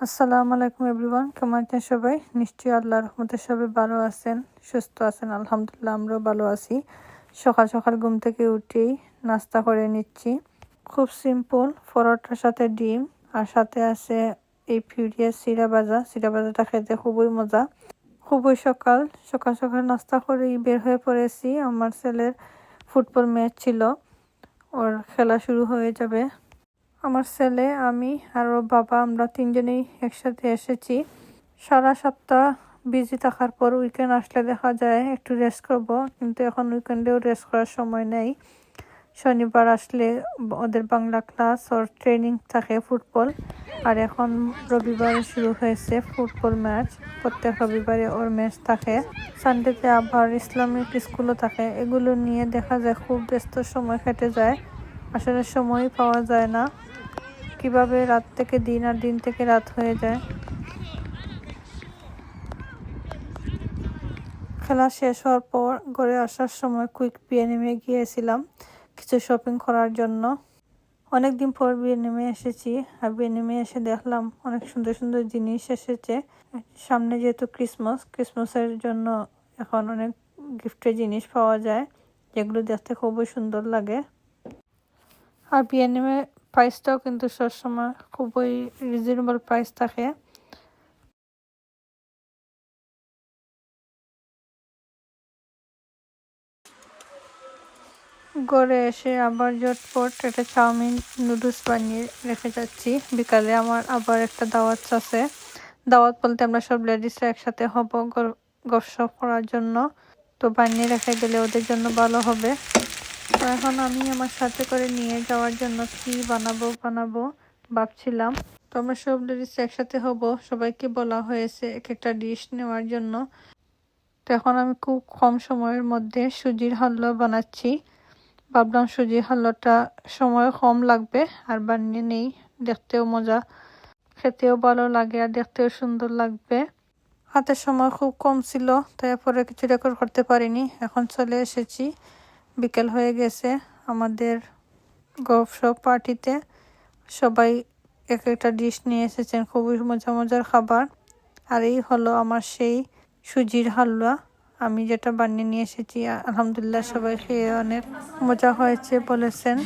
আসসালামু আলাইকুম এভরিওয়ান, কেমন আছেন সবাই? নিশ্চয়ই আল্লাহর রহমতে সবাই ভালো আছেন, সুস্থ আছেন, আলহামদুলিল্লাহ আমরাও ভালো আছি। সকাল সকাল ঘুম থেকে উঠেই নাস্তা করে নিচ্ছি। খুব সিম্পল পরোটার সাথে ডিম, আর সাথে আছে এই ফিউরিয়াস সিরা ভাজা। সিরা ভাজাটা খেতে খুবই মজা। খুবই সকাল। সকাল সকাল নাস্তা করেই বের হয়ে পড়েছি। আমার ছেলের ফুটবল ম্যাচ ছিল। ওর খেলা শুরু হয়ে যাবে। আমার ছেলে, আমি আর ওর বাবা আমরা তিনজনেই একসাথে এসেছি। সারা সপ্তাহ বিজি থাকার পর উইকেন্ড আসলে দেখা যায় একটু রেস্ট করব। কিন্তু এখন উইকেন্ডেও রেস্ট করার সময় নেই। শনিবার আসলে ওদের বাংলা ক্লাস ওর ট্রেনিং থাকে ফুটবল। আর এখন রবিবারে শুরু হয়েছে ফুটবল ম্যাচ প্রত্যেক রবিবারে ওর ম্যাচ থাকে। সানডেতে আবার ইসলামিক স্কুলও থাকে। এগুলো নিয়ে দেখা যায় খুব ব্যস্ত সময় কেটে যায়। আসলে সময়ই পাওয়া যায় না। কীভাবে রাত থেকে দিন আর দিন থেকে রাত হয়ে যায়। খেলা শেষ হওয়ার পর ঘরে আসার সময় কুইক বিয়ে নেমে গিয়েছিলাম। কিছু শপিং করার জন্য। অনেক দিন পর বিয়ে নেমে এসেছি আর বিয়ে নেমে এসে দেখলাম অনেক সুন্দর সুন্দর জিনিস এসেছে। সামনে যেহেতু ক্রিসমাস ক্রিসমাসের জন্য এখন অনেক গিফটের জিনিস পাওয়া যায়, যেগুলো দেখতে খুবই সুন্দর লাগে। আর বিএনএমে প্রাইসটাও কিন্তু সবসময় খুবই রিজনেবল প্রাইস থাকে। ঘরে এসে আবার জটপট একটা চাউমিন, নুডলস বানিয়ে রেখে যাচ্ছি। বিকালে আমার আবার একটা দাওয়াত আছে। দাওয়াত বলতে আমরা সব লেডিসরা একসাথে হব গপসপ করার জন্য। তো বানিয়ে রেখে গেলে ওদের জন্য ভালো হবে। তো এখন আমি আমার সাথে করে নিয়ে যাওয়ার জন্য কি বানাবো বানাবো ভাবছিলাম। তো আমরা সব লেডিস একসাথে হব। সবাইকে বলা হয়েছে এক একটা ডিশ নেওয়ার জন্য। তো এখন আমি খুব কম সময়ের মধ্যে সুজির হালুয়া বানাচ্ছি। ভাবলাম সুজির হালুয়াটা সময় কম লাগবে, আর বানিয়ে নেই। দেখতেও মজা, খেতেও ভালো লাগে, আর দেখতেও সুন্দর লাগবে। হাতের সময় খুব কম ছিল তারপরে কিছু রেকর্ড করতে পারিনি। এখন চলে এসেছি। বিকেল হয়ে গেছে আমাদের গপসপ পার্টিতে। সবাই এক একটা ডিশ নিয়ে এসেছেন, খুবই মজা মজার খাবার। আর এই হলো আমার সেই সুজির হালুয়া। আমি যেটা বানিয়ে নিয়ে এসেছি আলহামদুলিল্লাহ সবাই খেয়ে অনেক মজা হয়েছে বলেছেন।